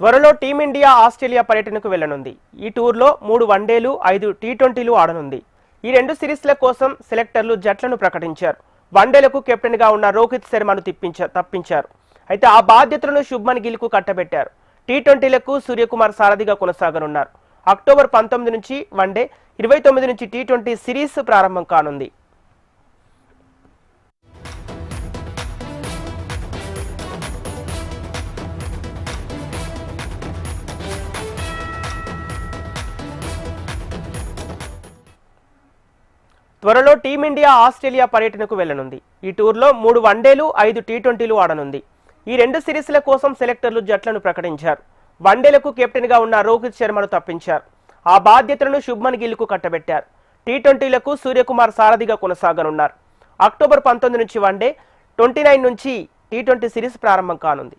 త్వరలో team India Australia పర్యటనకు వెళ్ళనుంది ఈ టూర్లో మూడు వన్డేలు ఐదు టీ ట్వంటీలు ఆడనుంది. ఈ రెండు సిరీస్ల కోసం సెలెక్టర్లు జట్లను ప్రకటించారు. వన్డేలకు కెప్టెన్గా ఉన్న రోహిత్ శర్మను తిప్పించారు తప్పించారు. అయితే ఆ బాధ్యతలను శుభ్మన్ గిల్కు కట్టబెట్టారు. టీ ట్వంటీలకు సూర్యకుమార్ సారథిగా కొనసాగనున్నారు. అక్టోబర్ పంతొమ్మిది నుంచి వన్డే ఇరవై తొమ్మిది నుంచి టీ ట్వంటీ సిరీస్ ప్రారంభం కానుంది. త్వరలో టీమిండియా ఆస్ట్రేలియా పర్యటనకు వెళ్ళనుంది ఈ టూర్లో మూడు వన్డేలు ఐదు టీ ట్వంటీలు ఆడనుంది. ఈ రెండు సిరీస్ల కోసం సెలెక్టర్లు జట్లను ప్రకటించారు. వన్డేలకు కెప్టెన్గా ఉన్న రోహిత్ శర్మను తప్పించారు. ఆ బాధ్యతలను శుభ్మన్ గిల్కు కట్టబెట్టారు. టీ ట్వంటీలకు సూర్యకుమార్ సారథిగా కొనసాగనున్నారు. అక్టోబర్ పంతొమ్మిది నుంచి వన్డే ట్వంటీ నైన్ నుంచి టీ ట్వంటీ సిరీస్ ప్రారంభం కానుంది.